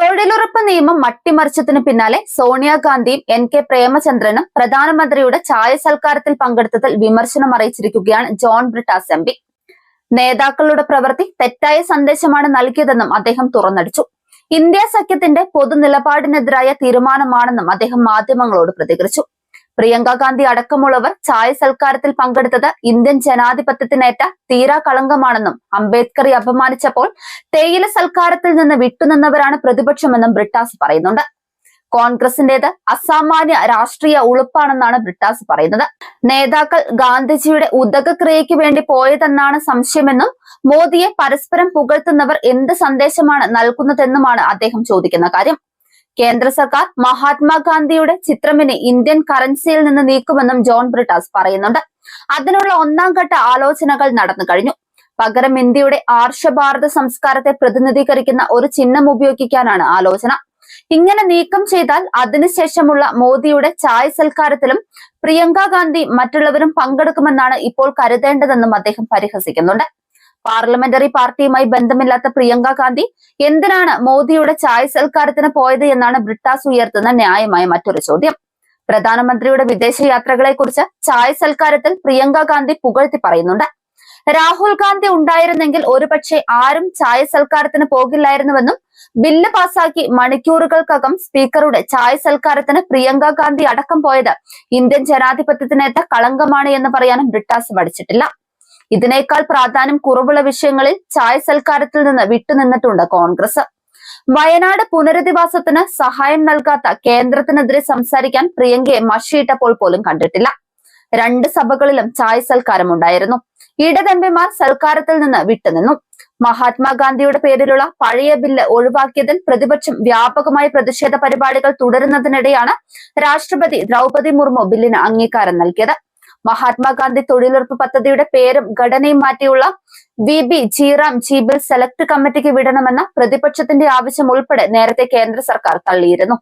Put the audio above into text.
തൊഴിലുറപ്പ് നിയമം മട്ടിമറിച്ചതിന് പിന്നാലെ സോണിയാഗാന്ധിയും എൻ കെ പ്രേമചന്ദ്രനും പ്രധാനമന്ത്രിയുടെ ചായ സൽക്കാരത്തിൽ പങ്കെടുത്തതിൽ വിമർശനം അറിയിച്ചിരിക്കുകയാണ് ജോൺ ബ്രിട്ടാസ് എം പി. നേതാക്കളുടെ പ്രവൃത്തി തെറ്റായ സന്ദേശമാണ് നൽകിയതെന്നും അദ്ദേഹം തുറന്നടിച്ചു. ഇന്ത്യ സഖ്യത്തിന്റെ പൊതു പൊതുനിലപാടിനെതിരായ തീരുമാനമാണെന്നും അദ്ദേഹം മാധ്യമങ്ങളോട് പ്രതികരിച്ചു. പ്രിയങ്ക ഗാന്ധി അടക്കമുള്ളവർ ചായ സൽക്കാരത്തിൽ പങ്കെടുത്തത് ഇന്ത്യൻ ജനാധിപത്യത്തിനേറ്റ തീരാ കളങ്കമാണെന്നും അംബേദ്കറെ അപമാനിച്ചപ്പോൾ തേയില സൽക്കാരത്തിൽ നിന്ന് വിട്ടുനിന്നവരാണ് പ്രതിപക്ഷമെന്നും ബ്രിട്ടാസ് പറയുന്നുണ്ട്. കോൺഗ്രസിന്റേത് അസാമാന്യ രാഷ്ട്രീയ ഉളുപ്പാണെന്നാണ് ബ്രിട്ടാസ് പറയുന്നത്. നേതാക്കൾ ഗാന്ധിജിയുടെ ഉദകക്രിയയ്ക്ക് വേണ്ടി പോയതെന്നാണ് സംശയമെന്നും മോദിയെ പരസ്പരം പുകഴ്ത്തുന്നവർ എന്ത് സന്ദേശമാണ് നൽകുന്നതെന്നുമാണ് അദ്ദേഹം ചോദിക്കുന്ന കാര്യം. കേന്ദ്ര സർക്കാർ മഹാത്മാഗാന്ധിയുടെ ചിത്രമിനെ ഇന്ത്യൻ കറൻസിയിൽ നിന്ന് നീക്കുമെന്നും ജോൺ ബ്രിട്ടാസ് പറയുന്നുണ്ട്. അതിനുള്ള ഒന്നാം ഘട്ട ആലോചനകൾ നടന്നു കഴിഞ്ഞു. പകരം ഇന്ത്യയുടെ ആർഷഭാരത സംസ്കാരത്തെ പ്രതിനിധീകരിക്കുന്ന ഒരു ചിഹ്നം ഉപയോഗിക്കാനാണ് ആലോചന. ഇങ്ങനെ നീക്കം ചെയ്താൽ അതിനുശേഷമുള്ള മോദിയുടെ ചായ സൽക്കാരത്തിലും പ്രിയങ്ക ഗാന്ധി മറ്റുള്ളവരും പങ്കെടുക്കുമെന്നാണ് ഇപ്പോൾ കരുതേണ്ടതെന്നും അദ്ദേഹം പരിഹസിക്കുന്നുണ്ട്. പാർലമെന്ററി പാർട്ടിയുമായി ബന്ധമില്ലാത്ത പ്രിയങ്ക ഗാന്ധി എന്തിനാണ് മോദിയുടെ ചായ സൽക്കാരത്തിന് പോയത് എന്നാണ് ബ്രിട്ടാസ് ഉയർത്തുന്ന ന്യായമായ മറ്റൊരു ചോദ്യം. പ്രധാനമന്ത്രിയുടെ വിദേശ യാത്രകളെ കുറിച്ച് ചായ സൽക്കാരത്തിൽ പ്രിയങ്ക ഗാന്ധി പുകഴ്ത്തി പറയുന്നുണ്ട്. രാഹുൽ ഗാന്ധി ഉണ്ടായിരുന്നെങ്കിൽ ഒരുപക്ഷെ ആരും ചായ സൽക്കാരത്തിന് പോകില്ലായിരുന്നുവെന്നും ബില്ല് പാസാക്കി മണിക്കൂറുകൾക്കകം സ്പീക്കറുടെ ചായ സൽക്കാരത്തിന് പ്രിയങ്ക ഗാന്ധി അടക്കം പോയത് ഇന്ത്യൻ ജനാധിപത്യത്തിനേറ്റ കളങ്കമാണ് എന്ന് പറയാനും ബ്രിട്ടാസ് പഠിച്ചിട്ടില്ല ഇതിനേക്കാൾ പ്രാധാന്യം കുറവുള്ള വിഷയങ്ങളിൽ ചായ സൽക്കാരത്തിൽ നിന്ന് വിട്ടുനിന്നിട്ടുണ്ട് കോൺഗ്രസ്. വയനാട് പുനരധിവാസത്തിന് സഹായം നൽകാത്ത കേന്ദ്രത്തിനെതിരെ സംസാരിക്കാൻ പ്രിയങ്കയെ മഷിയിട്ടപ്പോൾ പോലും കണ്ടിട്ടില്ല. രണ്ട് സഭകളിലും ചായ സൽക്കാരമുണ്ടായിരുന്നു ഇടതെമ്പിമാർ സൽക്കാരത്തിൽ നിന്ന് വിട്ടുനിന്നു. മഹാത്മാഗാന്ധിയുടെ പേരിലുള്ള പഴയ ബില്ല് ഒഴിവാക്കിയതിൽ പ്രതിപക്ഷം വ്യാപകമായ പ്രതിഷേധ പരിപാടികൾ തുടരുന്നതിനിടെയാണ് രാഷ്ട്രപതി ദ്രൗപതി മുർമു ബില്ലിന് അംഗീകാരം നൽകിയത്. മഹാത്മാഗാന്ധി തൊഴിലുറപ്പ് പദ്ധതിയുടെ പേരും ഘടനയും മാറ്റിയുള്ള V B G RAM G bill select കമ്മിറ്റിക്ക് വിടണമെന്ന പ്രതിപക്ഷത്തിന്റെ ആവശ്യം ഉൾപ്പെടെ നേരത്തെ കേന്ദ്ര സർക്കാർ തള്ളിയിരുന്നു